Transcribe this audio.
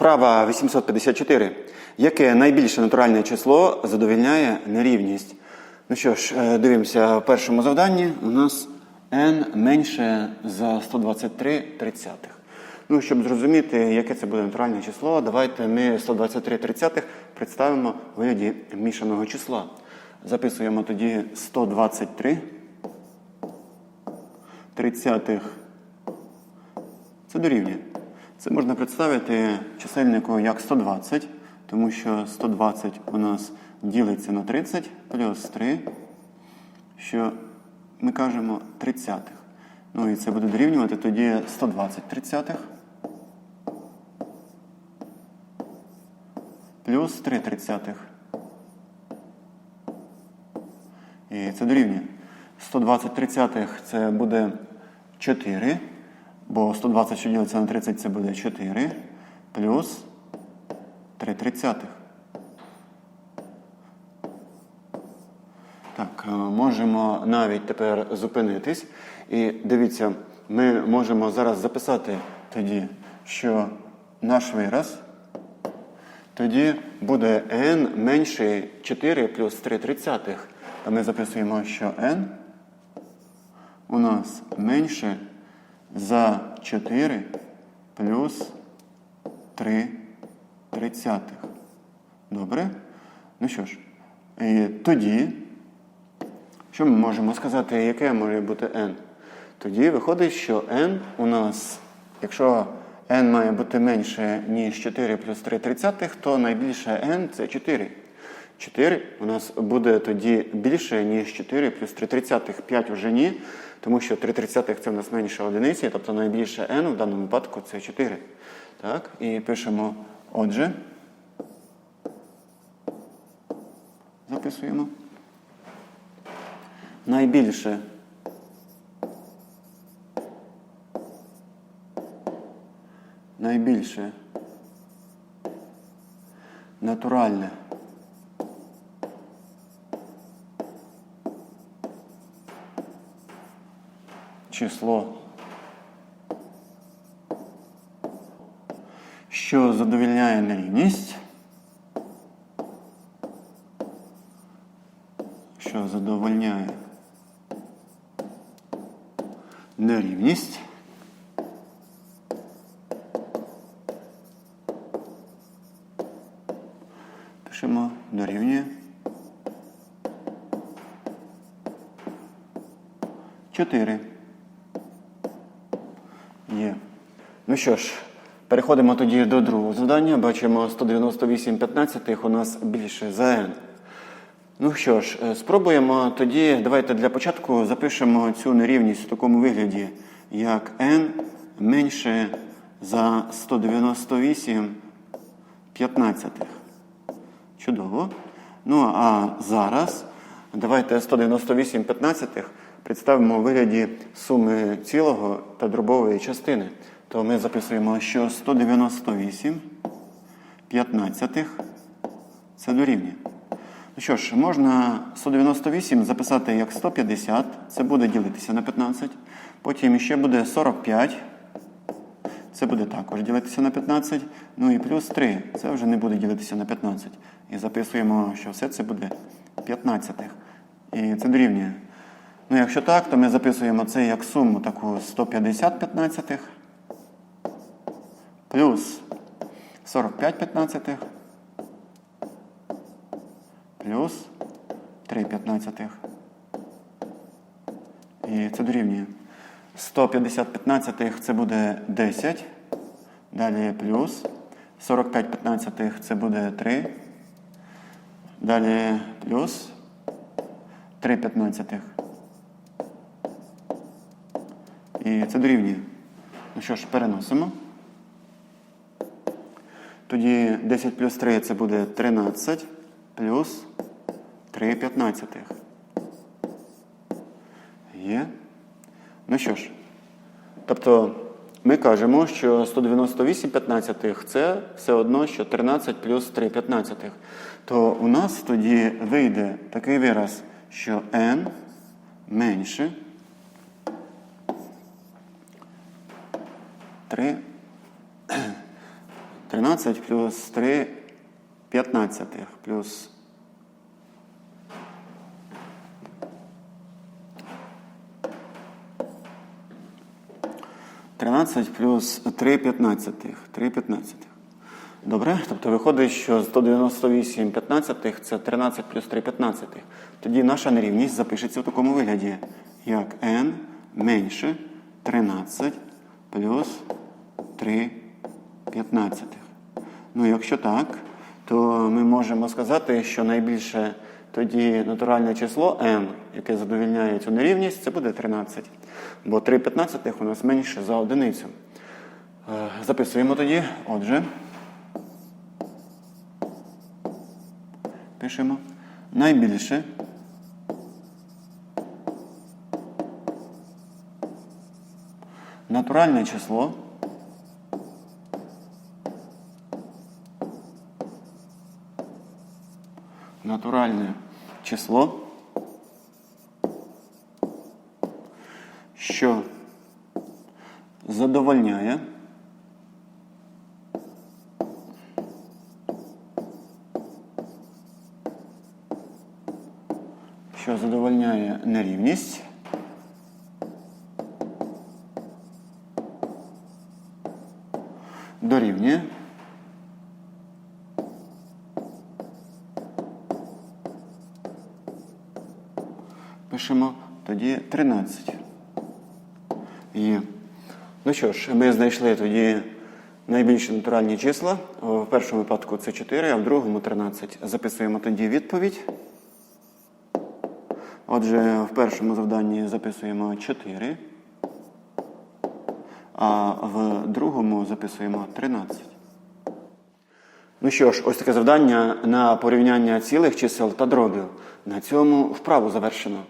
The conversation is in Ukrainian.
Вправа 854. Яке найбільше натуральне число задовільняє нерівність? Ну що ж, е, дивимося в першому завданні. У нас n менше за 123 тридцятих. Ну, щоб зрозуміти, яке це буде натуральне число, давайте ми 123 тридцятих представимо в вигляді мішаного числа. Записуємо тоді 123 тридцятих. Це дорівнює. Це можна представити чисельнику як 120, тому що 120 у нас ділиться на 30 плюс 3, що ми кажемо тридцятих. Ну і це буде дорівнювати тоді 120 тридцятих плюс 3 тридцятих. І це дорівнює. 120 тридцятих це буде 4, бо 120, що ділиться на 30, це буде 4, плюс 3 тридцятих. Так, е, можемо навіть тепер зупинитись. І дивіться, ми можемо зараз записати тоді, що наш вираз тоді буде n менше 4 плюс 3 тридцятих. А ми записуємо, що n у нас менше за 4 плюс 3 тридцятих. Добре? Ну що ж, і тоді, що ми можемо сказати, яке може бути n? Тоді виходить, що n у нас, якщо n має бути менше, ніж 4 плюс 3 тридцятих, то найбільше n це 4. 4 у нас буде тоді більше, ніж 4 плюс 3 тридцятих. 5 вже ні, тому що 3 тридцятих це у нас менше одиниці, тобто найбільше n в даному випадку це 4. Так, і пишемо, отже, записуємо. Найбільше найбільше натуральне число, що задовільняє нерівність, що задовольняє нерівність. Пишемо дорівнює 4. Є. Ну що ж, переходимо тоді до другого завдання. Бачимо 198 15 у нас більше за n. Ну що ж, е, спробуємо тоді, давайте для початку запишемо цю нерівність в такому вигляді, як n менше за 198 15. Чудово. Ну а зараз давайте 198 15 представимо у вигляді суми цілого та дробової частини. То ми записуємо, що 198 15 це дорівнює. Ну що ж, можна 198 записати як 150, це буде ділитися на 15. Потім ще буде 45. Це буде також ділитися на 15. Ну і плюс 3. Це вже не буде ділитися на 15. І записуємо, що все це буде 15. І це дорівнює. Ну, якщо так, то ми записуємо це як суму таку 150 15 плюс 45 15 плюс 3 15. І це дорівнює. 150 15 це буде 10. Далі плюс. 45 15 це буде 3. Далі плюс 3 15. І це дорівнює. Ну що ж, переносимо. Тоді 10 плюс 3 це буде 13 плюс 3 п'ятнадцятих. Є. Ну що ж, тобто ми кажемо, що 198 п'ятнадцятих це все одно, що 13 плюс 3 п'ятнадцятих. То у нас тоді вийде такий вираз, що n менше 3 13 плюс 3 п'ятнадцятих плюс 13 плюс 3 п'ятнадцятих. 3 п'ятнадцятих. Добре, тобто виходить, що 198 п'ятнадцятих це 13 плюс 3 п'ятнадцятих. Тоді наша нерівність запишеться в такому вигляді, як n менше 13 плюс 3 п'ятнадцятих. Ну, якщо так, то ми можемо сказати, що найбільше тоді натуральне число n, яке задовільняє цю нерівність, це буде 13. Бо 3 п'ятнадцятих у нас менше за одиницю. Е, Записуємо тоді. Отже, пишемо найбільше. Натуральне число. Натуральне число, що задовольняє. Що задовольняє нерівність. Дорівнює Пишемо тоді 13. Є. Ну що ж, ми знайшли тоді найбільші натуральні числа. В першому випадку це 4, а в другому 13. Записуємо тоді відповідь. Отже, в першому завданні записуємо 4, а в другому записуємо 13. Ну що ж, ось таке завдання на порівняння цілих чисел та дробів. На цьому вправу завершено.